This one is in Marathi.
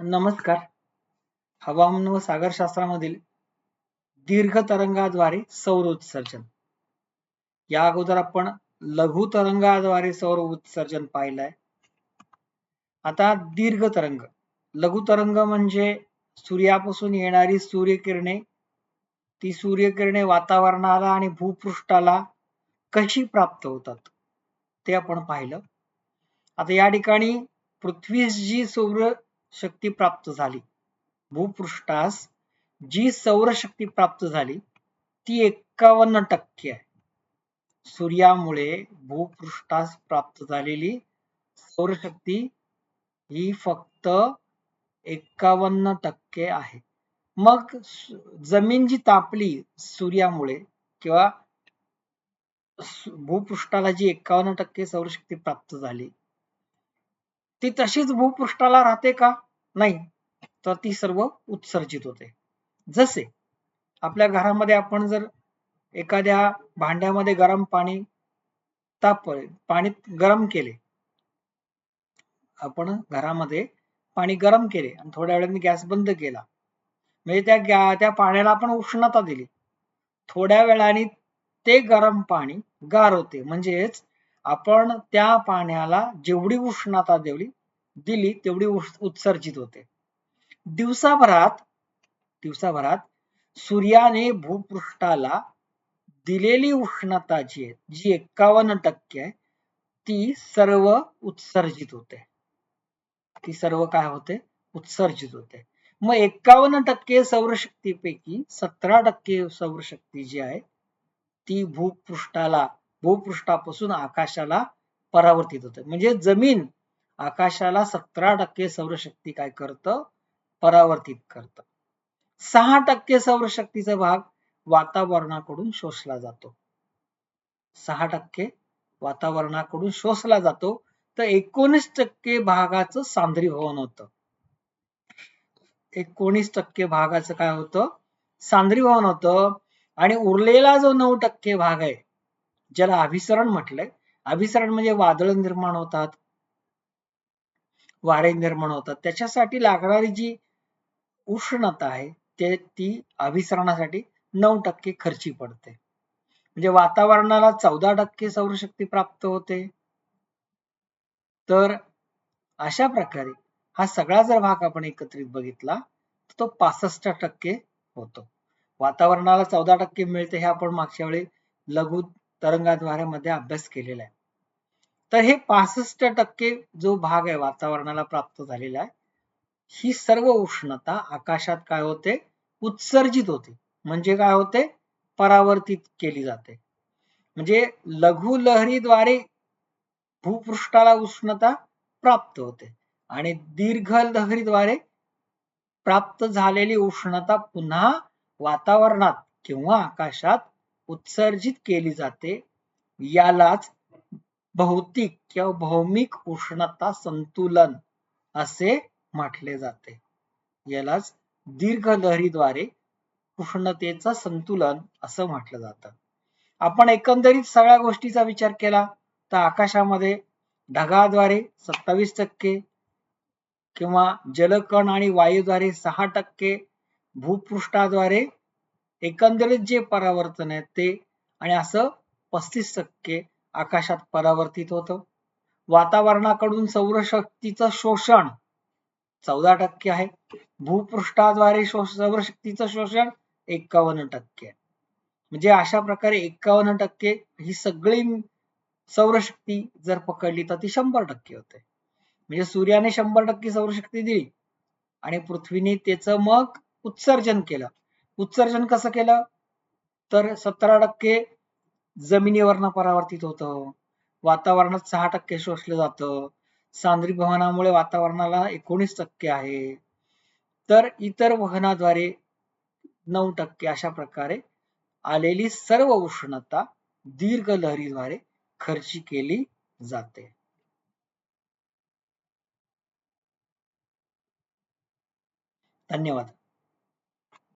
नमस्कार. हवामान व सागरशास्त्रामधील दीर्घ तरंगाद्वारे सौर उत्सर्जन. या अगोदर आपण लघु तरंगाद्वारे सौर उत्सर्जन पाहिलंय. आता दीर्घ तरंग. लघु तरंग म्हणजे सूर्यापासून येणारी सूर्यकिरणे. ती सूर्यकिरणे वातावरणाला आणि भूपृष्ठाला कशी प्राप्त होतात ते आपण पाहिलं. आता या ठिकाणी पृथ्वीस जी सौर शक्ती प्राप्त झाली. भूपृष्ठास जी सौरशक्ती प्राप्त झाली ती एक्कावन्न टक्के आहे. सूर्यामुळे भूपृष्ठास प्राप्त झालेली सौरशक्ती ही फक्त एक्कावन्न टक्के आहे. मग जमीन जी तापली सूर्यामुळे किंवा भूपृष्ठाला जी एक्कावन्न टक्के सौरशक्ती प्राप्त झाली ती तशीच भूपृष्ठाला राहते का? नाही. तर ती सर्व उत्सर्जित होते. जसे आपल्या घरामध्ये आपण जर एखाद्या भांड्यामध्ये गरम पाणी ताप पाणी गरम केले. आपण घरामध्ये पाणी गरम केले आणि थोड्या वेळाने गॅस बंद केला. म्हणजे त्या त्या पाण्याला आपण उष्णता दिली. थोड्या वेळाने ते गरम पाणी गार होते. म्हणजेच आपण त्या पाण्याला जेवढी उष्णता दिली दिली तेवढी उत्सर्जित होते. दिवसाभरात दिवसाभरात सूर्याने भूपृष्ठाला दिलेली उष्णता जी आहे जी एक्कावन्न टक्के आहे ती सर्व उत्सर्जित होते. ती सर्व काय होते? उत्सर्जित होते. मग एक्कावन्न टक्के सौरशक्तीपैकी सतरा टक्के सौरशक्ती जी आहे ती भूपृष्ठाला भूपृष्ठापासून आकाशाला परावर्तित होते. म्हणजे जमीन आकाशाला सतरा टक्के सौरशक्ती काय करतं? परावर्तित करतं. सहा टक्के सौरशक्तीचा भाग वातावरणाकडून शोषला जातो. सहा टक्के वातावरणाकडून शोषला जातो तर एकोणीस टक्के भागाचं सांद्रीभवन होतं. एकोणीस टक्के भागाचं काय होतं? सांद्रीभवन होतं. आणि उरलेला जो नऊ टक्के भाग आहे ज्याला अभिसरण म्हटलंय अभिसरण म्हणजे वादळ निर्माण होतात. वारे निर्माण होतात. त्याच्यासाठी लागणारी जी उष्णता आहे ते ती अभिसरणासाठी नऊ टक्के खर्ची पडते. म्हणजे वातावरणाला चौदा टक्के सौरशक्ती प्राप्त होते. तर अशा प्रकारे हा सगळा जर भाग आपण एकत्रित बघितला तर तो पासष्ट टक्के होतो. वातावरणाला चौदा टक्के मिळते हे आपण मागच्या वेळी लघु तरंगाद्वारे मध्ये अभ्यास केलेला आहे. तर हे पासष्ट टक्के जो भाग आहे वातावरणाला प्राप्त झालेला आहे ही सर्व उष्णता आकाशात काय होते? उत्सर्जित होते. म्हणजे काय होते? परावर्तित केली जाते. म्हणजे लघु लहरीद्वारे भूपृष्ठाला उष्णता प्राप्त होते. आणि दीर्घ लहरीद्वारे प्राप्त झालेली उष्णता पुन्हा वातावरणात किंवा आकाशात उत्सर्जित केली जाते यालाच भौतिक किंवा भौमिक उष्णता संतुलन असे म्हटले जाते. यालाच दीर्घ लहरीद्वारे उष्णतेचं संतुलन असं म्हटलं जातं. आपण एकंदरीत सगळ्या गोष्टीचा विचार केला तर आकाशामध्ये ढगाद्वारे सत्तावीस टक्के किंवा जलकण आणि वायूद्वारे सहा टक्के भूपृष्ठाद्वारे एकंदरीत जे परावर्तन आहे ते आणि असं पस्तीस टक्के आकाशात परावर्तित होतं. वातावरणाकडून सौरशक्तीचं शोषण चौदा टक्के आहे. भूपृष्ठाद्वारे सौरशक्तीचं शोषण एक्कावन्न टक्के. म्हणजे अशा प्रकारे एक्कावन्न टक्के ही सगळी सौरशक्ती जर पकडली तर ती शंभर टक्के होते. म्हणजे सूर्याने शंभर टक्के सौरशक्ती दिली आणि पृथ्वीने त्याचं मग उत्सर्जन केलं. उत्सर्जन कसं केलं? तर सतरा टक्के जमिनीवरनं परावर्तित होतं. वातावरणात सहा टक्के शोषलं जातं. सांद्रीभवनामुळे वातावरणाला एकोणीस टक्के आहे. तर इतर वहनाद्वारे नऊ टक्के अशा प्रकारे आलेली सर्व उष्णता दीर्घ लहरीद्वारे खर्ची केली जाते. धन्यवाद.